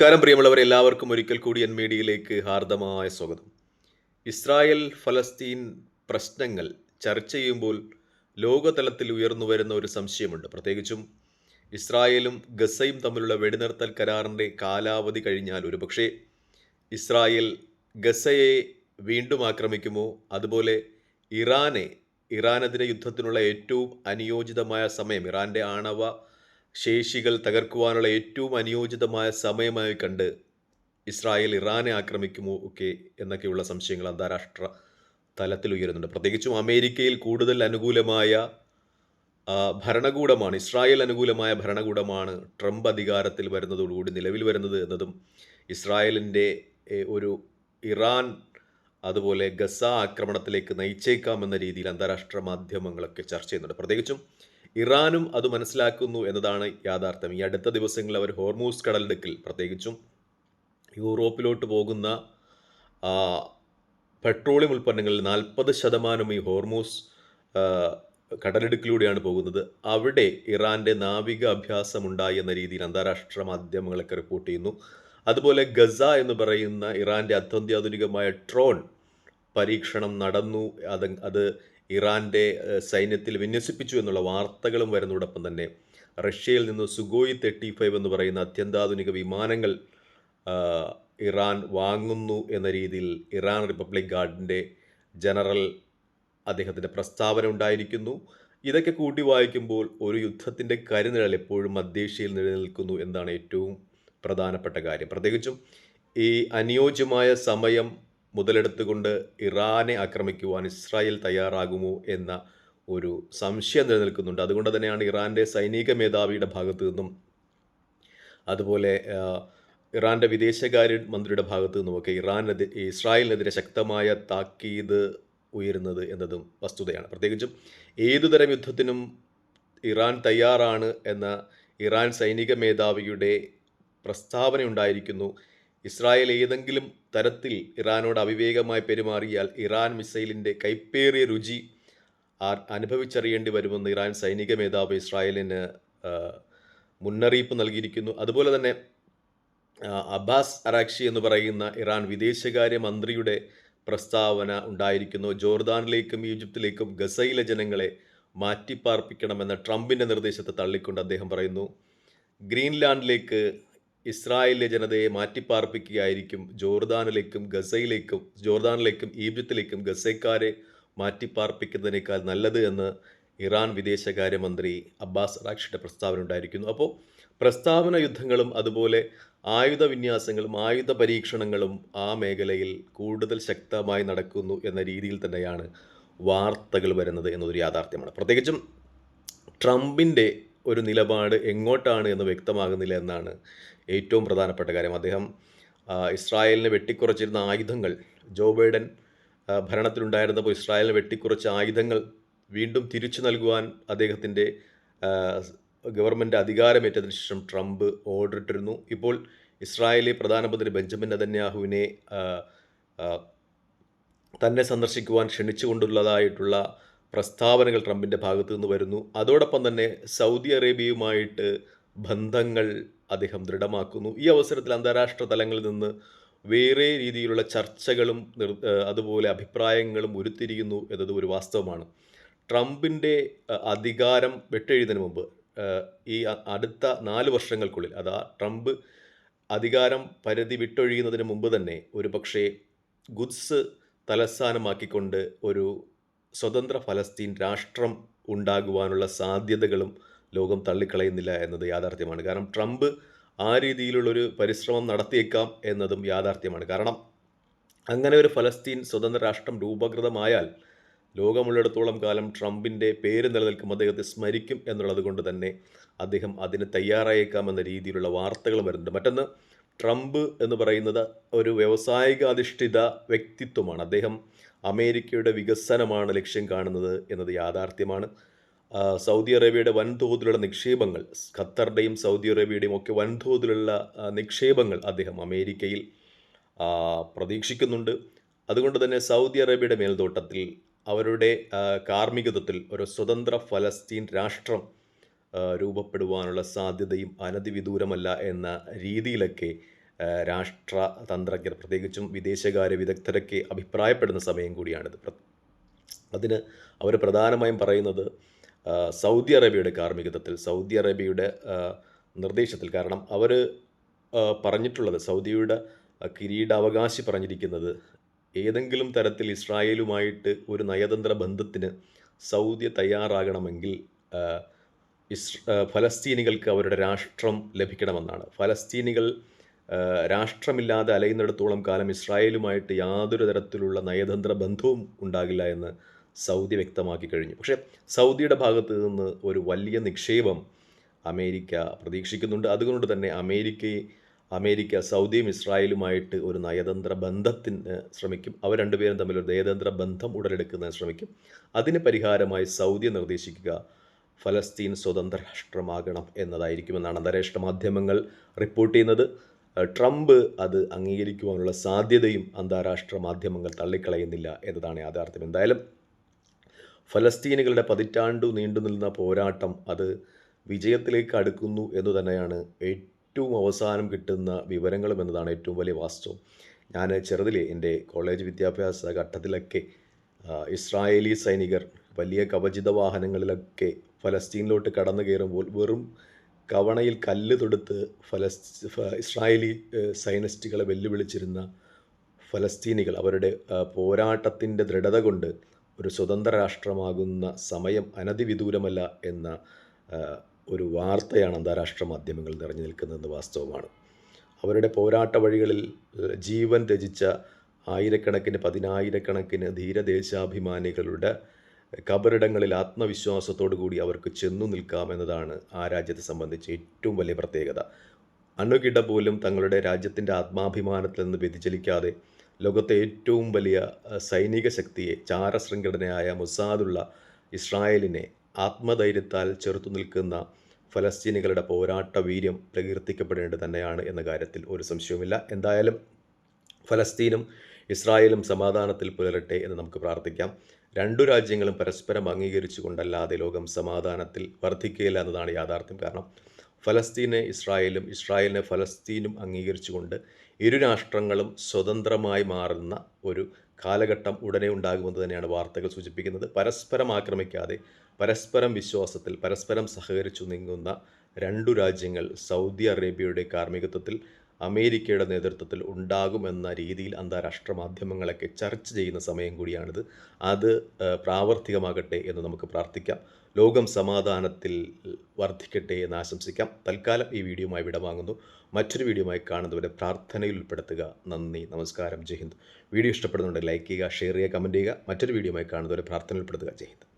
നമസ്കാരം പ്രിയമുള്ളവർ എല്ലാവർക്കും ഒരിക്കൽ കൂടി എൻ മീഡിയയിലേക്ക് ഹാർദമായ സ്വാഗതം. ഇസ്രായേൽ ഫലസ്തീൻ പ്രശ്നങ്ങൾ ചർച്ച ചെയ്യുമ്പോൾ ലോകതലത്തിൽ ഉയർന്നു വരുന്ന ഒരു സംശയമുണ്ട്. പ്രത്യേകിച്ചും ഇസ്രായേലും ഗസയും തമ്മിലുള്ള വെടിനിർത്തൽ കരാറിന്റെ കാലാവധി കഴിഞ്ഞാൽ ഒരുപക്ഷെ ഇസ്രായേൽ ഗസയെ വീണ്ടും ആക്രമിക്കുമോ? അതുപോലെ ഇറാനെ ഇറാനെതിരെ യുദ്ധത്തിനുള്ള ഏറ്റവും അനുയോജിതമായ സമയം ഇറാന്റെ ആണവ ശേഷികൾ തകർക്കുവാനുള്ള ഏറ്റവും അനുയോജിതമായ സമയമായി കണ്ട് ഇസ്രായേൽ ഇറാനെ ആക്രമിക്കുമോ ഒക്കെ എന്നൊക്കെയുള്ള സംശയങ്ങൾ അന്താരാഷ്ട്ര തലത്തിൽ ഉയരുന്നുണ്ട്. പ്രത്യേകിച്ചും അമേരിക്കയിൽ കൂടുതൽ അനുകൂലമായ ഭരണകൂടമാണ് ഇസ്രായേൽ അനുകൂലമായ ഭരണകൂടമാണ് ട്രംപ് അധികാരത്തിൽ വരുന്നതോടുകൂടി നിലവിൽ വരുന്നത് എന്നതും ഇസ്രായേലിന്റെ ഒരു ഇറാൻ അതുപോലെ ഗസ ആക്രമണത്തിലേക്ക് നയിച്ചേക്കാമെന്ന രീതിയിൽ അന്താരാഷ്ട്ര മാധ്യമങ്ങളൊക്കെ ചർച്ച ചെയ്യുന്നുണ്ട്. പ്രത്യേകിച്ചും ഇറാനും അത് മനസ്സിലാക്കുന്നു എന്നതാണ് യാഥാർത്ഥ്യം. ഈ അടുത്ത ദിവസങ്ങളിൽ അവർ ഹോർമൂസ് കടലിടുക്കിൽ പ്രത്യേകിച്ചും യൂറോപ്പിലോട്ട് പോകുന്ന പെട്രോളിയം ഉൽപ്പന്നങ്ങളിൽ നാൽപ്പത് ശതമാനം ഈ ഹോർമൂസ് കടലിടുക്കിലൂടെയാണ് പോകുന്നത്. അവിടെ ഇറാന്റെ നാവിക അഭ്യാസം ഉണ്ടായി എന്ന രീതിയിൽ അന്താരാഷ്ട്ര മാധ്യമങ്ങളൊക്കെ റിപ്പോർട്ട് ചെയ്യുന്നു. അതുപോലെ ഗസ എന്ന് പറയുന്ന ഇറാന്റെ അത്യന്താധുനികമായ ട്രോൺ പരീക്ഷണം നടന്നു. അത് അത് ഇറാന്റെ സൈന്യത്തിൽ വിന്യസിപ്പിച്ചു എന്നുള്ള വാർത്തകളും വരുന്നതോടൊപ്പം തന്നെ റഷ്യയിൽ നിന്ന് സുഗോയി തേർട്ടി ഫൈവ് എന്ന് പറയുന്ന അത്യന്താധുനിക വിമാനങ്ങൾ ഇറാൻ വാങ്ങുന്നു എന്ന രീതിയിൽ ഇറാൻ റിപ്പബ്ലിക് ഗാർഡിന്റെ ജനറൽ അദ്ദേഹത്തിന്റെ പ്രസ്താവന ഉണ്ടായിരിക്കുന്നു. ഇതൊക്കെ കൂട്ടി വായിക്കുമ്പോൾ ഒരു യുദ്ധത്തിന്റെ കരുനിഴൽ എപ്പോഴും മധ്യേഷ്യയിൽ നിലനിൽക്കുന്നു എന്നാണ് ഏറ്റവും പ്രധാനപ്പെട്ട കാര്യം. പ്രത്യേകിച്ചും ഈ അനുയോജ്യമായ സമയം മുതലെടുത്തുകൊണ്ട് ഇറാനെ ആക്രമിക്കുവാൻ ഇസ്രായേൽ തയ്യാറാകുമോ എന്ന ഒരു സംശയം നിലനിൽക്കുന്നുണ്ട്. അതുകൊണ്ട് തന്നെയാണ് ഇറാന്റെ സൈനിക മേധാവിയുടെ ഭാഗത്തു നിന്നും അതുപോലെ ഇറാന്റെ വിദേശകാര്യ മന്ത്രിയുടെ ഭാഗത്തു നിന്നുമൊക്കെ ഇറാനെതിരെ ഇസ്രായേലിനെതിരെ ശക്തമായ താക്കീത് ഉയരുന്നത് എന്നതും വസ്തുതയാണ്. പ്രത്യേകിച്ചും ഏതുതരം യുദ്ധത്തിനും ഇറാൻ തയ്യാറാണ് എന്ന ഇറാൻ സൈനിക മേധാവിയുടെ പ്രസ്താവന ഉണ്ടായിരിക്കുന്നു ഇസ്രായേൽ ഏതെങ്കിലും തരത്തിൽ ഇറാനോട് അവിവേകമായി പെരുമാറിയാൽ ഇറാൻ മിസൈലിന്റെ കൈപ്പേറിയ രുചി അനുഭവിച്ചറിയേണ്ടി വരുമെന്ന് ഇറാൻ സൈനിക മേധാവ് ഇസ്രായേലിന് മുന്നറിയിപ്പ് നൽകിയിരിക്കുന്നു. അതുപോലെ തന്നെ അബ്ബാസ് അറാക്ഷി എന്ന് പറയുന്ന ഇറാൻ വിദേശകാര്യ മന്ത്രിയുടെ പ്രസ്താവന ഉണ്ടായിരിക്കുന്നു. ജോർദാനിലേക്കും ഈജിപ്തിലേക്കും ഗസയിലെ ജനങ്ങളെ മാറ്റിപ്പാർപ്പിക്കണമെന്ന ട്രംപിന്റെ നിർദ്ദേശത്തെ തള്ളിക്കൊണ്ട് അദ്ദേഹം പറയുന്നു. ഗ്രീൻലാൻഡിലേക്ക് ഇസ്രായേലിലെ ജനതയെ മാറ്റിപ്പാർപ്പിക്കുകയായിരിക്കും ജോർദാനിലേക്കും ഗസയിലേക്കും ജോർദാനിലേക്കും ഈജിപ്തിലേക്കും ഗസൈക്കാരെ മാറ്റിപ്പാർപ്പിക്കുന്നതിനേക്കാൾ നല്ലത് എന്ന് ഇറാൻ വിദേശകാര്യമന്ത്രി അബ്ബാസ് റാഖിയുടെ പ്രസ്താവന ഉണ്ടായിരിക്കുന്നു. അപ്പോൾ പ്രസ്താവന യുദ്ധങ്ങളും അതുപോലെ ആയുധ വിന്യാസങ്ങളും ആയുധ പരീക്ഷണങ്ങളും ആ മേഖലയിൽ കൂടുതൽ ശക്തമായി നടക്കുന്നു എന്ന രീതിയിൽ തന്നെയാണ് വാർത്തകൾ വരുന്നത് എന്നതൊരു യാഥാർത്ഥ്യമാണ്. പ്രത്യേകിച്ചും ട്രംപിന്റെ ഒരു നിലപാട് എങ്ങോട്ടാണ് എന്ന് വ്യക്തമാകുന്നില്ല എന്നാണ് ഏറ്റവും പ്രധാനപ്പെട്ട കാര്യം. അദ്ദേഹം ഇസ്രായേലിനെ വെട്ടിക്കുറച്ചിരുന്ന ആയുധങ്ങൾ ജോ ബൈഡൻ ഭരണത്തിലുണ്ടായിരുന്നപ്പോൾ ഇസ്രായേലിനെ വെട്ടിക്കുറച്ച ആയുധങ്ങൾ വീണ്ടും തിരിച്ചു നൽകുവാൻ അദ്ദേഹത്തിന്റെ ഗവൺമെന്റ് അധികാരമേറ്റതിനു ശേഷം ട്രംപ് ഓർഡർ ഇട്ടിരുന്നു ഇപ്പോൾ ഇസ്രായേലി പ്രധാനമന്ത്രി ബെഞ്ചമിൻ ആ, തന്നെ സന്ദർശിക്കുവാൻ ക്ഷണിച്ചുകൊണ്ടുള്ളതായിട്ടുള്ള പ്രസ്താവനകൾ ട്രംപിന്റെ ഭാഗത്തു നിന്ന് വരുന്നു. അതോടൊപ്പം തന്നെ സൗദി അറേബ്യയുമായിട്ട് ബന്ധങ്ങൾ അദ്ദേഹം ദൃഢമാക്കുന്നു. ഈ അവസരത്തിൽ അന്താരാഷ്ട്ര തലങ്ങളിൽ നിന്ന് വേറെ രീതിയിലുള്ള ചർച്ചകളും അതുപോലെ അഭിപ്രായങ്ങളും ഉരുത്തിരിയുന്നു എന്നത് ഒരു വാസ്തവമാണ്. ട്രംപിന്റെ അധികാരം വെട്ടെഴുതിന് മുമ്പ് ഈ അടുത്ത നാല് വർഷങ്ങൾക്കുള്ളിൽ അതാ ട്രംപ് അധികാരം പരിധി വിട്ടൊഴിയുന്നതിന് മുമ്പ് തന്നെ ഒരു പക്ഷേ ഗുഡ്സ് തലസ്ഥാനമാക്കിക്കൊണ്ട് ഒരു സ്വതന്ത്ര ഫലസ്തീൻ രാഷ്ട്രം ഉണ്ടാകുവാനുള്ള സാധ്യതകളും ലോകം തള്ളിക്കളയുന്നില്ല എന്നത് യാഥാർത്ഥ്യമാണ്. കാരണം ട്രംപ് ആ രീതിയിലുള്ളൊരു പരിശ്രമം നടത്തിയേക്കാം എന്നതും യാഥാർത്ഥ്യമാണ്. കാരണം അങ്ങനെ ഒരു ഫലസ്തീൻ സ്വതന്ത്ര രാഷ്ട്രം രൂപകൃതമായാൽ ലോകമുള്ളിടത്തോളം കാലം ട്രംപിന്റെ പേര് നിലനിൽക്കും അദ്ദേഹത്തെ സ്മരിക്കും എന്നുള്ളത് കൊണ്ട് തന്നെ അദ്ദേഹം അതിന് തയ്യാറായേക്കാമെന്ന രീതിയിലുള്ള വാർത്തകൾ വരുന്നുണ്ട്. മറ്റൊന്ന് ട്രംപ് എന്ന് പറയുന്നത് ഒരു വ്യവസായികാധിഷ്ഠിത വ്യക്തിത്വമാണ്. അദ്ദേഹം അമേരിക്കയുടെ വികസനമാണ് ലക്ഷ്യം കാണുന്നത് എന്നത് യാഥാർത്ഥ്യമാണ്. സൗദി അറേബ്യയുടെ വൻതോതിലുള്ള നിക്ഷേപങ്ങൾ ഖത്തറിന്റെയും സൗദി അറേബ്യയുടെയും ഒക്കെ വൻതോതിലുള്ള നിക്ഷേപങ്ങൾ അദ്ദേഹം അമേരിക്കയിൽ പ്രതീക്ഷിക്കുന്നുണ്ട്. അതുകൊണ്ട് തന്നെ സൗദി അറേബ്യയുടെ മേൽനോട്ടത്തിൽ അവരുടെ കാർമ്മികത്വത്തിൽ ഒരു സ്വതന്ത്ര ഫലസ്തീൻ രാഷ്ട്രം രൂപപ്പെടുവാനുള്ള സാധ്യതയും അനധിവിദൂരമല്ല എന്ന രീതിയിലൊക്കെ രാഷ്ട്രതന്ത്രജ്ഞർ പ്രത്യേകിച്ചും വിദേശകാര്യ വിദഗ്ധരൊക്കെ അഭിപ്രായപ്പെടുന്ന സമയം കൂടിയാണിത്. അതിന് അവർ പ്രധാനമായും പറയുന്നത് സൗദി അറേബ്യയുടെ കാർമ്മികത്വത്തിൽ സൗദി അറേബ്യയുടെ നിർദ്ദേശത്തിൽ. കാരണം അവർ പറഞ്ഞിട്ടുള്ളത് സൗദിയുടെ കിരീടാവകാശി പറഞ്ഞിരിക്കുന്നത് ഏതെങ്കിലും തരത്തിൽ ഇസ്രായേലുമായിട്ട് ഒരു നയതന്ത്ര ബന്ധത്തിന് സൗദി തയ്യാറാകണമെങ്കിൽ ഇസ് ഫലസ്തീനികൾക്ക് അവരുടെ രാഷ്ട്രം ലഭിക്കണമെന്നാണ്. ഫലസ്തീനികൾ രാഷ്ട്രമില്ലാതെ അലയുന്നിടത്തോളം കാലം ഇസ്രായേലുമായിട്ട് യാതൊരു തരത്തിലുള്ള നയതന്ത്ര ബന്ധവും ഉണ്ടാകില്ല എന്ന് സൗദി വ്യക്തമാക്കി കഴിഞ്ഞു. പക്ഷേ സൗദിയുടെ ഭാഗത്ത് നിന്ന് ഒരു വലിയ നിക്ഷേപം അമേരിക്ക പ്രതീക്ഷിക്കുന്നുണ്ട്. അതുകൊണ്ട് തന്നെ അമേരിക്കയെ അമേരിക്ക സൗദിയും ഇസ്രായേലുമായിട്ട് ഒരു നയതന്ത്ര ബന്ധത്തിന് ശ്രമിക്കും. അവർ രണ്ടുപേരും തമ്മിൽ ഒരു നയതന്ത്ര ബന്ധം ഉടലെടുക്കുന്നതിന് ശ്രമിക്കും. അതിന് പരിഹാരമായി സൗദി നിർദ്ദേശിക്കുക ഫലസ്തീൻ സ്വതന്ത്ര രാഷ്ട്രമാകണം എന്നതായിരിക്കുമെന്നാണ് അന്താരാഷ്ട്ര മാധ്യമങ്ങൾ റിപ്പോർട്ട് ചെയ്യുന്നത്. ട്രംപ് അത് അംഗീകരിക്കുവാനുള്ള സാധ്യതയും അന്താരാഷ്ട്ര മാധ്യമങ്ങൾ തള്ളിക്കളയുന്നില്ല എന്നതാണ് യാഥാർത്ഥ്യം. എന്തായാലും ഫലസ്തീനുകളുടെ പതിറ്റാണ്ടു നീണ്ടു നിന്ന പോരാട്ടം അത് വിജയത്തിലേക്ക് അടുക്കുന്നു എന്ന് തന്നെയാണ് ഏറ്റവും അവസാനം കിട്ടുന്ന വിവരങ്ങളും എന്നതാണ് ഏറ്റവും വലിയ വാസ്തവം. ഞാൻ ചെറുതിലെ എന്റെ കോളേജ് വിദ്യാഭ്യാസ ഘട്ടത്തിലൊക്കെ ഇസ്രായേലി സൈനികർ വലിയ കവചിത വാഹനങ്ങളിലൊക്കെ ഫലസ്തീനിലോട്ട് കടന്നു കയറുമ്പോൾ വെറും കവണയിൽ കല്ല് തൊടുത്ത് ഫലസ് ഇസ്രായേലി സൈനിസ്റ്റുകളെ വെല്ലുവിളിച്ചിരുന്ന ഫലസ്തീനികൾ അവരുടെ പോരാട്ടത്തിന്റെ ദൃഢത കൊണ്ട് ഒരു സ്വതന്ത്ര രാഷ്ട്രമാകുന്ന സമയം അനധിവിദൂരമല്ല എന്ന ഒരു വാർത്തയാണ് അന്താരാഷ്ട്ര മാധ്യമങ്ങൾ നിറഞ്ഞു നിൽക്കുന്നതെന്ന് വാസ്തവമാണ്. അവരുടെ പോരാട്ട വഴികളിൽ ജീവൻ ത്യജിച്ച ആയിരക്കണക്കിന് പതിനായിരക്കണക്കിന് ധീരദേശാഭിമാനികളുടെ കബറിടങ്ങളിൽ ആത്മവിശ്വാസത്തോടു കൂടി അവർക്ക് ചെന്നു നിൽക്കാം എന്നതാണ് ആ രാജ്യത്തെ സംബന്ധിച്ച് ഏറ്റവും വലിയ പ്രത്യേകത. അണുകിട പോലും തങ്ങളുടെ രാജ്യത്തിന്റെ ആത്മാഭിമാനത്തിൽ നിന്ന് വ്യതിചലിക്കാതെ ലോകത്തെ ഏറ്റവും വലിയ സൈനിക ശക്തിയെ ചാരശൃംഖലനായ മുസാദുള്ള ഇസ്രായേലിനെ ആത്മധൈര്യത്താൽ ചെറുത്തു നിൽക്കുന്ന ഫലസ്തീനികളുടെ പോരാട്ട വീര്യം പ്രകീർത്തിക്കപ്പെടേണ്ടത് തന്നെയാണ് എന്ന കാര്യത്തിൽ ഒരു സംശയവുമില്ല. എന്തായാലും ഫലസ്തീനും ഇസ്രായേലും സമാധാനത്തിൽ പുലരട്ടെ എന്ന് നമുക്ക് പ്രാർത്ഥിക്കാം. രണ്ടു രാജ്യങ്ങളും പരസ്പരം അംഗീകരിച്ചു കൊണ്ടല്ലാതെ ലോകം സമാധാനത്തിൽ വർദ്ധിക്കുകയില്ല എന്നതാണ് യാഥാർത്ഥ്യം. കാരണം ഫലസ്തീനെ ഇസ്രായേലും ഇസ്രായേലിനെ ഫലസ്തീനും അംഗീകരിച്ചുകൊണ്ട് ഇരു രാഷ്ട്രങ്ങളും സ്വതന്ത്രമായി മാറുന്ന ഒരു കാലഘട്ടം ഉടനെ ഉണ്ടാകുമെന്ന് തന്നെയാണ് വാർത്തകൾ സൂചിപ്പിക്കുന്നത്. പരസ്പരം ആക്രമിക്കാതെ പരസ്പരം വിശ്വാസത്തിൽ പരസ്പരം സഹകരിച്ചു നീങ്ങുന്ന രണ്ടു രാജ്യങ്ങൾ സൗദി അറേബ്യയുടെ കാർമ്മികത്വത്തിൽ അമേരിക്കയുടെ നേതൃത്വത്തിൽ ഉണ്ടാകുമെന്ന രീതിയിൽ അന്താരാഷ്ട്ര മാധ്യമങ്ങളൊക്കെ ചർച്ച ചെയ്യുന്ന സമയം കൂടിയാണിത്. അത് പ്രാവർത്തികമാകട്ടെ എന്ന് നമുക്ക് പ്രാർത്ഥിക്കാം. ലോകം സമാധാനത്തിൽ വർദ്ധിക്കട്ടെ എന്ന് ആശംസിക്കാം. തൽക്കാലം ഈ വീഡിയോയുമായി വിടവാങ്ങുന്നു. മറ്റൊരു വീഡിയോയുമായി കാണുന്നവരെ പ്രാർത്ഥനയിൽ ഉൾപ്പെടുത്തുക. നന്ദി നമസ്കാരം ജയ് ഹിന്ദ്. വീഡിയോ ഇഷ്ടപ്പെടുന്നുണ്ടെങ്കിൽ ലൈക്ക് ചെയ്യുക ഷെയർ ചെയ്യുക കമന്റ് ചെയ്യുക. മറ്റൊരു വീഡിയോയുമായി കാണുന്നവരെ പ്രാർത്ഥനയിൽ ഉൾപ്പെടുത്തുക. ജയ് ഹിന്ദ്.